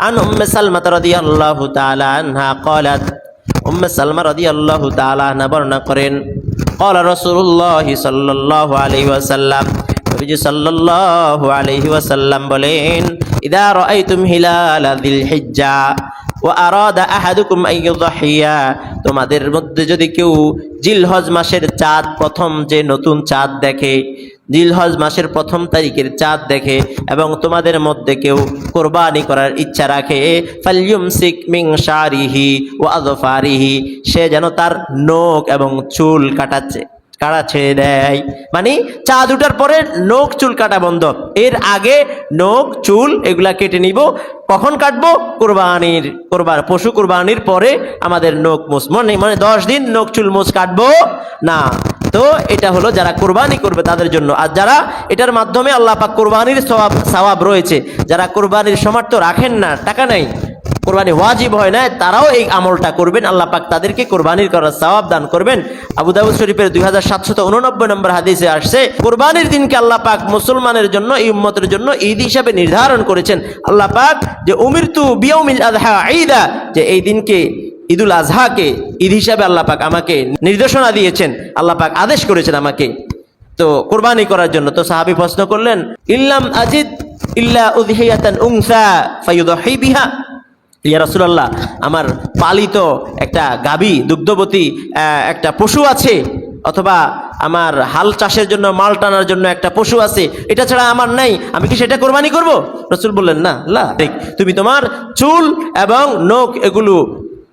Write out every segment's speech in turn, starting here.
عن أم سلمة رضي الله تعالى عنها قالت أم سلمة رضي الله تعالى عنها বর্ণনা করেন قال رسول الله صلى الله عليه وسلم নবীজি সাল্লাল্লাহু আলাইহি ওয়াসাল্লাম বলেন ইদা রাআইতুম হিলাল যিল হিজ্জা ওয়া আরাদা আহাদুকুম আন ইউযহিয়া তোমাদের মধ্যে যদি কেউ জিলহজ মাসের চাঁদ প্রথম যে নতুন চাঁদ দেখে জিলহজ মাসের প্রথম তারিখের চাঁদ দেখে এবং তোমাদের মধ্যে কেউ কোরবানি করার ইচ্ছা রাখে ফালিয়ুমসিক মিং শারিহি ও আদফারিহি সে যেন তার নখ এবং চুল কাটাচ্ছে কাটা ছেড়ে দেয় মানে চাঁদ উঠার পরে নখ চুল কাটা বন্ধ, এর আগে নখ, চুল এগুলা কেটে নিব, কখন কাটবো? কোরবানির কোরবান পশু কোরবানির পরে আমাদের নখ মুস মানে মানে দশ দিন নখ চুল মুস কাটবো? না তো এটা হলো যারা কোরবানি করবে তাদের জন্য। আর যারা এটার মাধ্যমে আল্লাহ পাক কোরবানির সওয়াব সওয়াব রয়েছে, যারা কোরবানির সামর্থ্য রাখেন না, টাকা নাই, কোরবানি ওয়াজিব হয় না, তারাও এই আমলটা করবেন, আল্লাহ পাক তাদেরকে কোরবানির করার সওয়াব দান করবেন। আবু শরীফের দুই হাজার সাতশত উননব্বই নম্বর হাদিসে আসছে, কোরবানির দিনকে আল্লাহ পাক মুসলমানের জন্য, এই উম্মতের জন্য ঈদ হিসাবে নির্ধারণ করেছেন। আল্লাহ পাক যে, উমিরতু বিয়ৌমিল আযহা ঈদা যে এই দিনকে ঈদুল আজহাকে ঈদ হিসাবে আল্লাহ পাক আমাকে নির্দেশনা দিয়েছেন, আল্লাহ পাক আদেশ করেছেন আমাকে। তো কোরবানি করার জন্য তো সাহাবী প্রশ্ন করলেন, ইল্লাম আজিদ ইল্লা বিহা? ইয়া রাসূলুল্লাহ, আমার পালিত একটা গাবি, দুগ্ধবতী একটা পশু আছে, অথবা আমার হাল চাষের জন্য, মাল টানার জন্য একটা পশু আছে, এটা ছাড়া আমার নাই, আমি কি সেটা কোরবানি করব? রসুল বললেন, না তুমি তোমার চুল এবং নখ এগুলো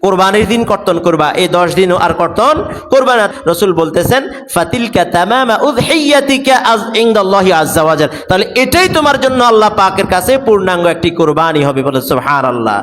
কোরবানির দিন কর্তন করবা, এই দশ দিনও আর কর্তন করবা না। রসুল বলতেছেন উযহিয়াতিকা আজ তাহলে এটাই তোমার জন্য আল্লাহ পাকের কাছে পূর্ণাঙ্গ একটি কোরবানি হবে বলে, সুবহানাল্লাহ।